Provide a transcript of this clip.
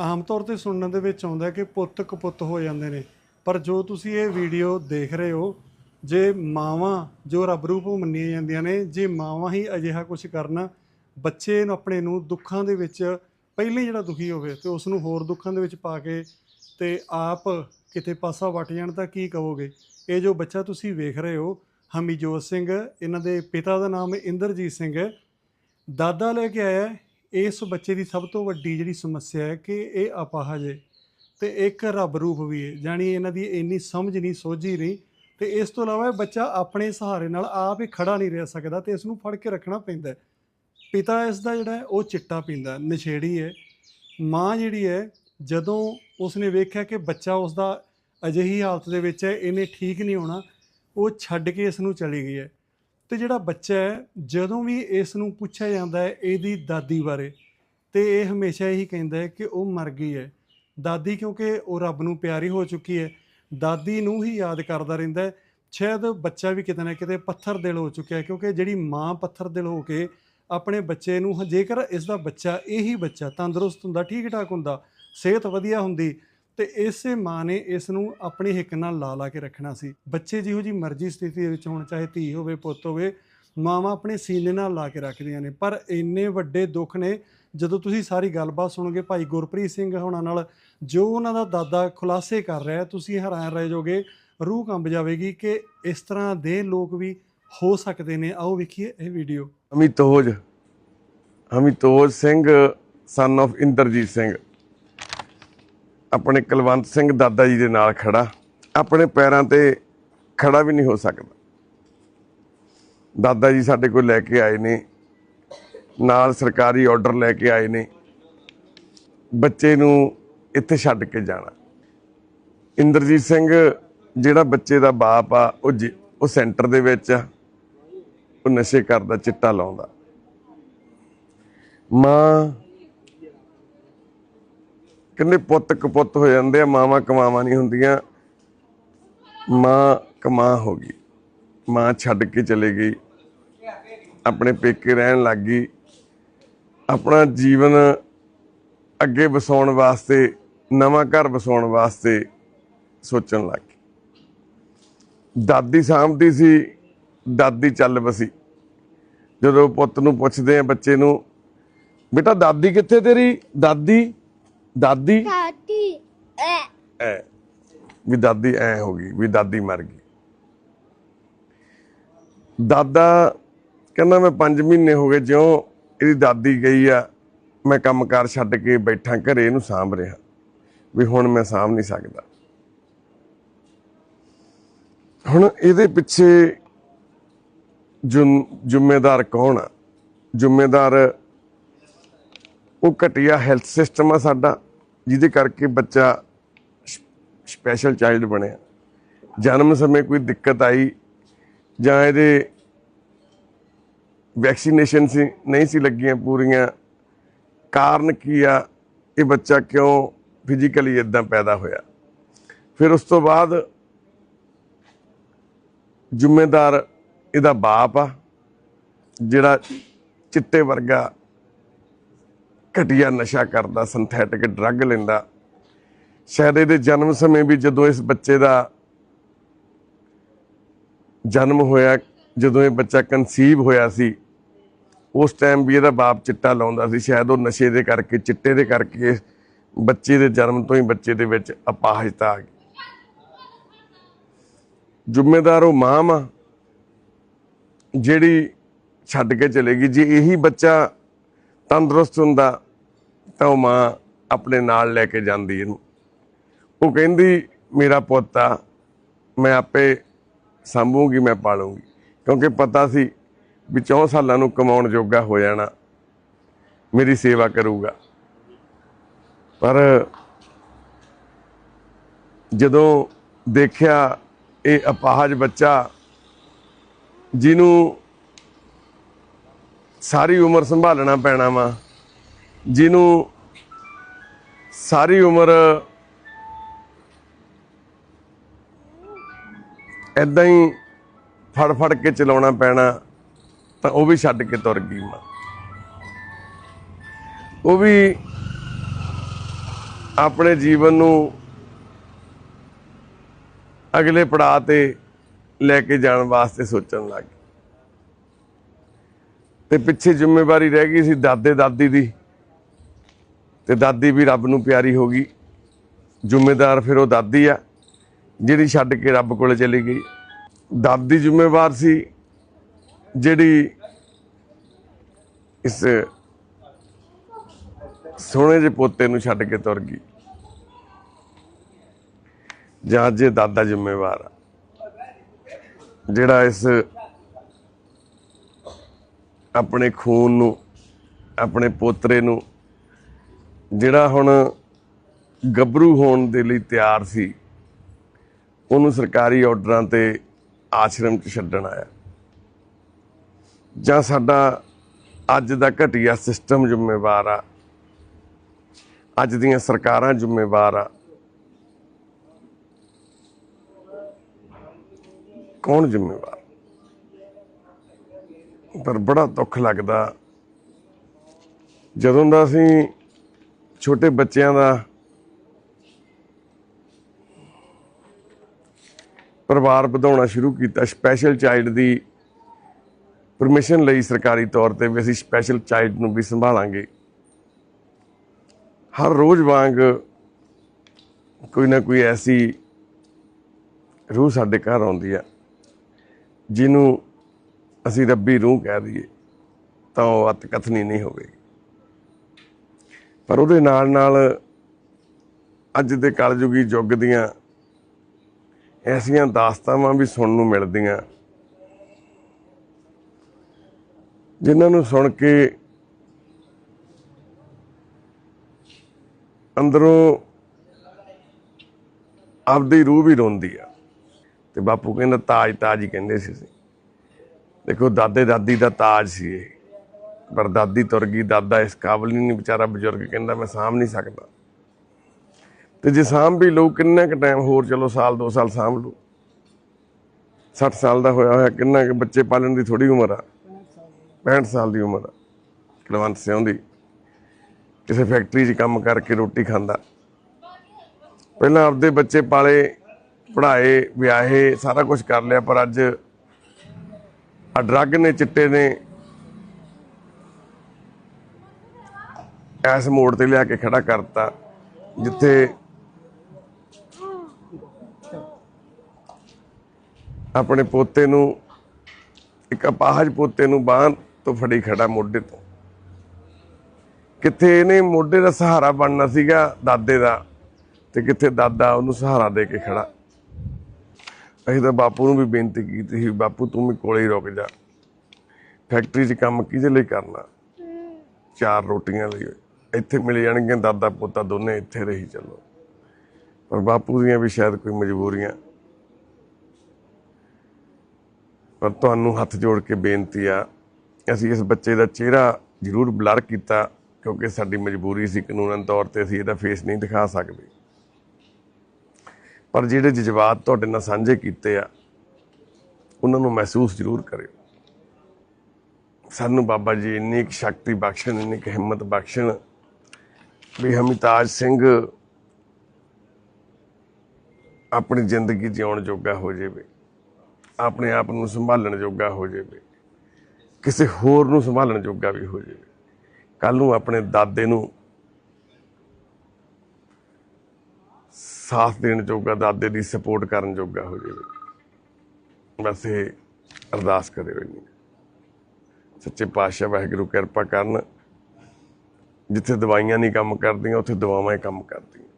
ਆਮ ਤੌਰ ਤੇ ਸੁਣਨ ਦੇ ਵਿੱਚ ਆਉਂਦਾ ਕਿ ਪੁੱਤ ਕਪੁੱਤ ਹੋ ਜਾਂਦੇ ਨੇ। ਪਰ ਜੋ ਤੁਸੀਂ ਇਹ ਵੀਡੀਓ ਦੇਖ ਰਹੇ ਹੋ, ਜੇ ਮਾਵਾਂ ਜੋ ਰੱਬ ਰੂਪ ਮੰਨੀਆਂ ਜਾਂਦੀਆਂ ਨੇ, ਜੇ ਮਾਵਾਂ ਹੀ ਅਜਿਹਾ ਕੁਝ ਕਰਨ, ਬੱਚੇ ਨੂੰ ਆਪਣੇ ਨੂੰ ਦੁੱਖਾਂ ਦੇ ਵਿੱਚ ਪਹਿਲੇ ਜਿਹੜਾ ਦੁਖੀ ਹੋਵੇ ਤੇ ਉਸ ਨੂੰ ਹੋਰ ਦੁੱਖਾਂ ਦੇ ਵਿੱਚ ਪਾ ਕੇ ਤੇ ਆਪ ਕਿਤੇ ਪਾਸਾ ਵਟ ਜਾਣ ਤਾਂ ਕੀ ਕਹੋਗੇ? ਇਹ ਜੋ ਬੱਚਾ ਤੁਸੀਂ ਵੇਖ ਰਹੇ ਹੋ, ਹਮੀਜੋਤ ਸਿੰਘ, ਇਹਨਾਂ ਦੇ ਪਿਤਾ ਦਾ ਨਾਮ ਇੰਦਰਜੀਤ ਸਿੰਘ ਹੈ। ਦਾਦਾ ਲੈ ਕੇ ਆਇਆ ਇਸ ਬੱਚੇ ਦੀ ਸਭ ਤੋਂ ਵੱਡੀ ਜਿਹੜੀ ਸਮੱਸਿਆ ਹੈ ਕਿ ਇਹ ਅਪਾਹਜ ਹੈ ਤੇ ਇੱਕ ਰੱਬ ਰੂਪ ਵੀ ਹੈ, ਜਾਣੀ ਇਹਨਾਂ ਦੀ ਇੰਨੀ ਸਮਝ ਨਹੀਂ, ਸੋਝੀ ਨਹੀਂ ਤੇ ਇਸ ਤੋਂ ਇਲਾਵਾ ਇਹ ਬੱਚਾ ਆਪਣੇ ਸਹਾਰੇ ਨਾਲ ਆਪ ਹੀ ਖੜਾ ਨਹੀਂ ਰਹਿ ਸਕਦਾ ਤੇ ਇਸ ਨੂੰ ਫੜ ਕੇ ਰੱਖਣਾ ਪੈਂਦਾ ਹੈ। ਪਿਤਾ ਇਸ ਦਾ ਜਿਹੜਾ ਉਹ ਚਿੱਟਾ ਪੀਂਦਾ ਨਸ਼ੇੜੀ ਹੈ ਮਾਂ ਜਿਹੜੀ ਹੈ, ਜਦੋਂ ਉਸਨੇ ਵੇਖਿਆ ਕਿ ਬੱਚਾ ਉਸਦਾ ਅਜਿਹੀ ਹਾਲਤ ਦੇ ਵਿੱਚ ਹੈ, ਇਹਨੇ ਠੀਕ ਨਹੀਂ ਹੋਣਾ, ਉਹ ਛੱਡ ਕੇ ਇਸ ਨੂੰ ਚਲੀ ਗਈ ਹੈ ਤੇ ਜਿਹੜਾ ਬੱਚਾ ਹੈ, ਜਦੋਂ ਵੀ ਇਸ ਨੂੰ ਪੁੱਛਿਆ ਜਾਂਦਾ ਹੈ ਇਹਦੀ ਦਾਦੀ ਬਾਰੇ, ਤੇ ਇਹ ਹਮੇਸ਼ਾ ਇਹੀ ਕਹਿੰਦਾ ਹੈ ਕਿ ਉਹ ਮਰ ਗਈ ਹੈ। ਦਾਦੀ ਕਿਉਂਕਿ ਉਹ ਰੱਬ ਨੂੰ ਪਿਆਰੀ ਹੋ ਚੁੱਕੀ ਹੈ, ਦਾਦੀ ਨੂੰ ਹੀ ਯਾਦ ਕਰਦਾ ਰਹਿੰਦਾ ਹੈ। ਸ਼ਾਇਦ ਬੱਚਾ ਵੀ ਕਿਤੇ ਨਾ ਕਿਤੇ ਪੱਥਰ ਦਿਲ ਹੋ ਚੁੱਕਿਆ ਕਿਉਂਕਿ ਜਿਹੜੀ ਮਾਂ ਪੱਥਰ ਦਿਲ ਹੋ ਕੇ ਆਪਣੇ ਬੱਚੇ ਨੂੰ, ਜੇਕਰ ਇਸ ਦਾ ਬੱਚਾ ਇਹੀ ਬੱਚਾ ਤੰਦਰੁਸਤ ਹੁੰਦਾ ਠੀਕ ਠਾਕ ਹੁੰਦਾ, ਸਿਹਤ ਵਧੀਆ ਹੁੰਦੀ ਤੇ ਇਸੇ ਮਾਂ ਨੇ ਇਸ ਨੂੰ ਆਪਣੀ ਹਿੱਕ ਨਾਲ ਲਾ ਲਾ ਕੇ ਰੱਖਣਾ ਸੀ। ਬੱਚੇ ਜਿਹੋ ਜੀ ਮਰਜ਼ੀ ਸਥਿਤੀ ਦੇ ਵਿੱਚ ਹੋਣ, ਚਾਹੇ ਧੀ ਹੋਵੇ, ਪੁੱਤ ਹੋਵੇ, ਮਾਵਾਂ ਆਪਣੇ ਸੀਨੇ ਨਾਲ ਲਾ ਕੇ ਰੱਖਦੀਆਂ ਨੇ। ਪਰ ਇੰਨੇ ਵੱਡੇ ਦੁੱਖ ਨੇ, ਜਦੋਂ ਤੁਸੀਂ ਸਾਰੀ ਗੱਲਬਾਤ ਸੁਣੋਗੇ, ਭਾਈ ਗੁਰਪ੍ਰੀਤ ਸਿੰਘ ਹੋਣਾ ਨਾਲ, ਜੋ ਉਹਨਾਂ ਦਾ ਦਾਦਾ ਖੁਲਾਸੇ ਕਰ ਰਿਹਾ, ਤੁਸੀਂ ਹੈਰਾਨ ਰਹਿ ਜਾਓਗੇ, ਰੂਹ ਕੰਬ ਜਾਵੇਗੀ ਕਿ ਇਸ ਤਰ੍ਹਾਂ ਦੇ ਲੋਕ ਵੀ ਹੋ ਸਕਦੇ ਨੇ। ਆਓ ਵੇਖੀਏ ਇਹ video. Amitoj Amitoj Singh son of Inderjit Singh. ਆਪਣੇ ਕੁਲਵੰਤ ਸਿੰਘ ਦਾਦਾ ਜੀ ਦੇ ਨਾਲ ਖੜਾ, ਆਪਣੇ ਪੈਰਾਂ ਤੇ ਖੜਾ ਵੀ ਨਹੀਂ ਹੋ ਸਕਦਾ। ਦਾਦਾ ਜੀ ਸਾਡੇ ਕੋਲ ਲੈ ਕੇ ਆਏ ਨੇ, ਨਾਲ ਸਰਕਾਰੀ ਆਰਡਰ ਲੈ ਕੇ ਆਏ ਨੇ। ਬੱਚੇ ਨੂੰ ਇੱਥੇ ਛੱਡ ਕੇ ਜਾਣਾ। ਇੰਦਰਜੀਤ ਸਿੰਘ ਜਿਹੜਾ ਬੱਚੇ ਦਾ ਬਾਪ ਆ, ਉਹ ਜੀ- ਉਹ ਸੈਂਟਰ ਦੇ ਵਿੱਚ ਆ। ਉਹ ਨਸ਼ੇ ਕਰਦਾ, ਚਿੱਟਾ ਲਾਉਂਦਾ। ਮਾਂ ਕਹਿੰਦੇ ਪੁੱਤ ਕਪੁੱਤ ਹੋ ਜਾਂਦੇ ਆ, ਮਾਵਾਂ ਕਮਾਵਾਂ ਨਹੀਂ ਹੁੰਦੀਆਂ। ਮਾਂ ਕਮਾ ਹੋ ਗਈ। ਮਾਂ ਛੱਡ ਕੇ ਚਲੇ ਗਈ। ਆਪਣੇ ਪੇਕੇ ਰਹਿਣ ਲੱਗ ਗਈ। ਆਪਣਾ ਜੀਵਨ ਅੱਗੇ ਵਸਾਉਣ ਵਾਸਤੇ, ਨਵਾਂ ਘਰ ਵਸਾਉਣ ਵਾਸਤੇ ਸੋਚਣ ਲੱਗ ਗਈ। ਦਾਦੀ ਸਾਂਭਦੀ ਸੀ, ਦਾਦੀ ਚੱਲ ਵਸੀ। ਜਦੋਂ ਪੁੱਤ ਨੂੰ ਪੁੱਛਦੇ ਆ ਬੱਚੇ ਨੂੰ, ਬੇਟਾ, ਦਾਦੀ ਕਿੱਥੇ ਤੇਰੀ? ਦਾਦੀ ਦਾਦੀ? ਦਾਦੀ ਐ। ਐ। ਵੀ ਦਾਦੀ ਐ ਹੋ ਗਈ ਵੀ ਦਾਦੀ ਮਰ ਗਈ। ਦਾਦਾ ਕਹਿੰਦਾ ਮੈਂ 5 ਮਹੀਨੇ ਹੋ ਗਏ ਜਿਉਂ ਇਹਦੀ ਦਾਦੀ ਗਈ ਆ ਮੈਂ ਕੰਮਕਾਰ ਛੱਡ ਕੇ ਬੈਠਾ ਘਰੇ ਇਹਨੂੰ ਸਾਂਭ ਰਿਹਾ। ਵੀ ਹੁਣ ਮੈਂ ਸਾਂਭ ਨਹੀਂ ਸਕਦਾ। ਹੁਣ ਇਹਦੇ ਪਿੱਛੇ ਜੁਮ- ਜ਼ਿੰਮੇਦਾਰ ਕੌਣ ਆ? ਜ਼ਿੰਮੇਦਾਰ ਉਹ ਘਟੀਆ ਹੈਲਥ ਸਿਸਟਮ ਆ ਸਾਡਾ। ਜਿਹਦੇ ਕਰਕੇ ਬੱਚਾ ਸਪੈਸ਼ਲ ਚਾਈਲਡ ਬਣਿਆ। ਜਨਮ ਸਮੇਂ ਕੋਈ ਦਿੱਕਤ ਆਈ ਜਾਂ ਇਹਦੇ ਵੈਕਸੀਨੇਸ਼ਨ ਸੀ, ਨਹੀਂ ਸੀ ਲੱਗੀਆਂ ਪੂਰੀਆਂ, ਕਾਰਨ ਕੀ ਆ, ਇਹ ਬੱਚਾ ਕਿਉਂ ਫਿਜ਼ੀਕਲੀ ਇਦਾਂ ਪੈਦਾ ਹੋਇਆ? ਫਿਰ ਉਸ ਤੋਂ ਬਾਅਦ ਜ਼ਿੰਮੇਦਾਰ ਇਹਦਾ ਬਾਪ ਆ, ਜਿਹੜਾ ਚਿੱਟੇ ਵਰਗਾ ਘਟੀਆ ਨਸ਼ਾ ਕਰਦਾ ਸਿੰਥੈਟਿਕ ਡਰੱਗ ਲੈਂਦਾ। ਸ਼ਾਇਦ ਇਹਦੇ ਜਨਮ ਸਮੇਂ ਵੀ ਜਦੋਂ ਇਸ ਬੱਚੇ ਦਾ ਜਨਮ ਹੋਇਆ, ਜਦੋਂ ਇਹ ਬੱਚਾ ਕਨਸੀਵ ਹੋਇਆ ਸੀ, ਉਸ ਟਾਈਮ ਵੀ ਇਹਦਾ ਬਾਪ ਚਿੱਟਾ ਲਾਉਂਦਾ ਸੀ। ਸ਼ਾਇਦ ਉਹ ਨਸ਼ੇ ਦੇ ਕਰਕੇ, ਚਿੱਟੇ ਦੇ ਕਰਕੇ ਬੱਚੇ ਦੇ ਜਨਮ ਤੋਂ ਹੀ ਬੱਚੇ ਦੇ ਵਿੱਚ ਅਪਾਹਜਤਾ ਆ ਗਈ। ਜ਼ਿੰਮੇਦਾਰ ਉਹ ਮਾਂ ਆ ਜਿਹੜੀ ਛੱਡ ਕੇ ਚਲੇਗੀ ਜੇ ਇਹੀ ਬੱਚਾ ਤੰਦਰੁਸਤ ਹੁੰਦਾ ਤਾਂ ਉਹ ਮਾਂ ਆਪਣੇ ਨਾਲ ਲੈ ਕੇ ਜਾਂਦੀ ਇਹਨੂੰ। ਉਹ ਕਹਿੰਦੀ, ਮੇਰਾ ਪੁੱਤ ਆ, ਮੈਂ ਆਪੇ ਸੰਭੂਗੀ, ਮੈਂ ਪਾਲੂੰਗੀ। ਕਿਉਂਕਿ ਪਤਾ ਸੀ ਵੀ 4 ਸਾਲਾਂ ਨੂੰ ਕਮਾਉਣ ਜੋਗਾ ਹੋ ਜਾਣਾ, ਮੇਰੀ ਸੇਵਾ ਕਰੂਗਾ। ਪਰ ਜਦੋਂ ਦੇਖਿਆ ਇਹ ਅਪਾਹਜ ਬੱਚਾ, ਜਿਹਨੂੰ ਸਾਰੀ ਉਮਰ ਸੰਭਾਲਣਾ ਪੈਣਾ ਵਾ ਜਿਹਨੂੰ ਸਾਰੀ ਉਮਰ ਐਦਾਂ ਹੀ ਫੜ ਫੜ ਕੇ ਚਲਾਉਣਾ ਪੈਣਾ, ਤਾਂ ਉਹ ਵੀ ਛੱਡ ਕੇ ਤੁਰ ਗਈ ਮਾਂ। ਉਹ ਵੀ ਆਪਣੇ ਜੀਵਨ ਨੂੰ ਅਗਲੇ ਪੜਾਅ ਤੇ ਲੈ ਕੇ ਜਾਣ ਵਾਸਤੇ ਸੋਚਣ ਲੱਗ ਗਏ ਤੇ ਪਿੱਛੇ ਜ਼ਿੰਮੇਵਾਰੀ ਰਹਿ ਗਈ ਸੀ ਦਾਦੇ ਦਾਦੀ ਦੀ। ਤੇ ਦਾਦੀ ਵੀ ਰੱਬ ਨੂੰ ਪਿਆਰੀ ਹੋ ਗਈ। ਜ਼ਿੰਮੇਦਾਰ ਫਿਰ ਉਹ ਦਾਦੀ ਆ, ਜਿਹੜੀ ਛੱਡ ਕੇ ਰੱਬ ਕੋਲ ਚਲੀ ਗਈ। ਦਾਦੀ ਜ਼ਿੰਮੇਵਾਰ ਸੀ, ਜਿਹੜੀ ਇਸ ਸੋਹਣੇ ਜਿਹੇ ਪੋਤੇ ਨੂੰ ਛੱਡ ਕੇ ਤੁਰ ਗਈ। ਜਾਂ ਜੇ ਦਾਦਾ ਜ਼ਿੰਮੇਵਾਰ ਆ, ਜਿਹੜਾ ਇਸ ਆਪਣੇ ਖੂਨ ਨੂੰ, ਆਪਣੇ ਪੋਤਰੇ ਨੂੰ ਜਿਹੜਾ ਹੁਣ ਗੱਭਰੂ ਹੋਣ ਦੇ ਲਈ ਤਿਆਰ ਸੀ, ਉਹਨੂੰ ਸਰਕਾਰੀ ਆਰਡਰਾਂ ਤੇ ਆਸ਼ਰਮ 'ਚ ਛੱਡਣ ਆਇਆ। ਜਾਂ ਸਾਡਾ ਅੱਜ ਦਾ ਘਟੀਆ ਸਿਸਟਮ ਜ਼ਿੰਮੇਵਾਰ ਆ, ਅੱਜ ਦੀਆਂ ਸਰਕਾਰਾਂ ਜ਼ਿੰਮੇਵਾਰ ਆ। ਕੌਣ ਜ਼ਿੰਮੇਵਾਰ? ਪਰ ਬੜਾ ਦੁੱਖ ਲੱਗਦਾ, ਜਦੋਂ ਦਾ ਅਸੀਂ ਛੋਟੇ ਬੱਚਿਆਂ ਦਾ ਪਰਿਵਾਰ ਵਧਾਉਣਾ ਸ਼ੁਰੂ ਕੀਤਾ। ਸਪੈਸ਼ਲ ਚਾਈਲਡ ਦੀ ਪਰਮਿਸ਼ਨ ਲਈ ਸਰਕਾਰੀ ਤੌਰ ਤੇ ਵੀ ਅਸੀਂ ਸਪੈਸ਼ਲ ਚਾਈਲਡ ਨੂੰ ਵੀ ਸੰਭਾਲਾਂਗੇ। ਹਰ ਰੋਜ਼ ਵਾਂਗ ਕੋਈ ਨਾ ਕੋਈ ਐਸੀ ਰੂਹ ਸਾਡੇ ਘਰ ਆਉਂਦੀ ਆ, ਜਿਹਨੂੰ ਅਸੀਂ ਰੱਬੀ ਰੂਹ ਕਹਿ ਦਈਏ, ਤਾਂ ਉਹ ਅਤ ਕਥਨੀ ਨਹੀਂ ਹੋਵੇਗੀ। ਪਰ ਉਹਦੇ ਨਾਲ ਨਾਲ ਅੱਜ ਦੇ ਕਲਯੁਗੀ ਯੁੱਗ ਦੀਆਂ ਐਸੀਆਂ ਦਾਸਤਾਵਾਂ ਵੀ ਸੁਣਨ ਨੂੰ ਮਿਲਦੀਆਂ। ਜਿਨ੍ਹਾਂ ਨੂੰ ਸੁਣ ਕੇ ਅੰਦਰੋਂ ਆਪਦੀ ਰੂਹ ਵੀ ਰੋਂਦੀ ਆ। ਤੇ ਬਾਪੂ ਕਹਿੰਦਾ ਤਾਜ ਤਾਜ ਹੀ ਕਹਿੰਦੇ ਸੀ ਦੇਖੋ ਦਾਦੇ ਦਾਦੀ ਦਾ ਤਾਜ ਸੀ ਇਹ। ਪਰ ਦਾਦੀ ਤੁਰ ਗਈ, ਦਾਦਾ ਇਸ ਕਾਬਲ ਨਹੀਂ, ਵਿਚਾਰਾ ਬਜ਼ੁਰਗ ਕਹਿੰਦਾ, ਮੈਂ ਸਾਂਭ ਨਹੀਂ ਸਕਦਾ। ਤੇ ਜੇ ਸਾਂਭ ਵੀ ਲਊ, ਕਿੰਨਾ ਕੁ ਟਾਈਮ ਹੋਰ ਚਲੋ ਸਾਲ, ਦੋ ਸਾਲ ਸਾਂਭ ਲੂ 60 ਸਾਲ ਦਾ ਹੋਇਆ ਹੋਇਆ, ਕਿੰਨਾ ਕੁ ਬੱਚੇ ਪਾਲਣ ਦੀ ਥੋੜੀ ਉਮਰ ਆ। 65 ਸਾਲ ਦੀ ਉਮਰ ਆ, ਕੁਲਵੰਤ ਸਿੰਘ ਦੀ। ਕਿਸੇ ਫੈਕਟਰੀ 'ਚ ਕੰਮ ਕਰਕੇ ਰੋਟੀ ਖਾਂਦਾ। ਪਹਿਲਾਂ ਆਪਦੇ ਬੱਚੇ ਪਾਲੇ, ਪੜ੍ਹਾਏ, ਵਿਆਹੇ, ਸਾਰਾ ਕੁਝ ਕਰ ਲਿਆ, ਪਰ ਅੱਜ ਆ ਡਰੱਗ ਨੇ, ਚਿੱਟੇ ਨੇ ਐਸ ਮੋੜ ਤੇ ਲਿਆ ਕੇ ਖੜਾ ਕਰਤਾ, ਜਿੱਥੇ ਆਪਣੇ ਪੋਤੇ ਨੂੰ, ਇੱਕ ਅਪਾਹਜ ਪੋਤੇ ਨੂੰ ਬਾਹਾਂ ਤੋਂ ਫੜੀ ਖੜਾ ਮੋਢੇ ਤੋਂ। ਕਿੱਥੇ ਇਹਨੇ ਮੋਢੇ ਦਾ ਸਹਾਰਾ ਬਣਨਾ ਸੀਗਾ ਦਾਦੇ ਦਾ, ਤੇ ਕਿੱਥੇ ਦਾਦਾ ਉਹਨੂੰ ਸਹਾਰਾ ਦੇ ਕੇ ਖੜਾ। ਅਸੀਂ ਤਾਂ ਬਾਪੂ ਨੂੰ ਵੀ ਬੇਨਤੀ ਕੀਤੀ ਸੀ, ਬਾਪੂ ਤੂੰ ਵੀ ਕੋਲੇ ਹੀ ਰੁਕ ਜਾ। ਫੈਕਟਰੀ 'ਚ ਕੰਮ ਕਿਹਦੇ ਲਈ ਕਰਨਾ? ਚਾਰ ਰੋਟੀਆਂ ਲਈ। ਇੱਥੇ ਮਿਲ ਜਾਣਗੀਆਂ ਦਾਦਾ ਪੋਤਾ ਦੋਨੇ ਇੱਥੇ ਰਹੀ ਚੱਲੋ। ਪਰ ਬਾਪੂ ਦੀਆਂ ਵੀ ਸ਼ਾਇਦ ਕੋਈ ਮਜਬੂਰੀਆਂ। ਪਰ ਤੁਹਾਨੂੰ ਹੱਥ ਜੋੜ ਕੇ ਬੇਨਤੀ ਆ, ਅਸੀਂ ਇਸ ਬੱਚੇ ਦਾ ਚਿਹਰਾ ਜ਼ਰੂਰ ਬਲਰ ਕੀਤਾ, ਕਿਉਂਕਿ ਸਾਡੀ ਮਜਬੂਰੀ ਸੀ ਕਾਨੂੰਨ ਤੌਰ ਤੇ ਅਸੀਂ ਇਹਦਾ ਫੇਸ ਨਹੀਂ ਦਿਖਾ ਸਕਦੇ। ਪਰ ਜਿਹੜੇ ਜਜ਼ਬਾਤ ਤੁਹਾਡੇ ਨਾਲ ਸਾਂਝੇ ਕੀਤੇ ਆ, ਉਹਨਾਂ ਨੂੰ ਮਹਿਸੂਸ ਜ਼ਰੂਰ ਕਰਿਓ। ਸਾਨੂੰ ਬਾਬਾ ਜੀ ਇੰਨੀ ਕੁ ਸ਼ਕਤੀ ਬਖਸ਼ਣ, ਇੰਨੀ ਕੁ ਹਿੰਮਤ ਬਖਸ਼ਣ ਵੀ ਹਮਿਤਾਜ ਸਿੰਘ ਆਪਣੀ ਜ਼ਿੰਦਗੀ ਜਿਉਣ ਜੋਗਾ ਹੋ ਜਾਵੇ, ਆਪਣੇ ਆਪ ਨੂੰ ਸੰਭਾਲਣ ਜੋਗਾ ਹੋ ਜਾਵੇ, ਕਿਸੇ ਹੋਰ ਨੂੰ ਸੰਭਾਲਣ ਜੋਗਾ ਵੀ ਹੋ ਜਾਵੇ। ਕੱਲ ਨੂੰ ਆਪਣੇ ਦਾਦੇ ਨੂੰ ਸਾਥ ਦੇਣ ਜੋਗਾ, ਦਾਦੇ ਦੀ ਸਪੋਰਟ ਕਰਨ ਜੋਗਾ ਹੋ ਜਾਵੇ। ਬਸ ਇਹ ਅਰਦਾਸ ਕਰਿਓ ਇੰਨੀ। ਸੱਚੇ ਪਾਤਸ਼ਾਹ ਵਾਹਿਗੁਰੂ ਕਿਰਪਾ ਕਰਨ। ਜਿੱਥੇ ਦਵਾਈਆਂ ਨਹੀਂ ਕੰਮ ਕਰਦੀਆਂ ਉੱਥੇ ਦਵਾਵਾਂ ਹੀ ਕੰਮ ਕਰਦੀਆਂ।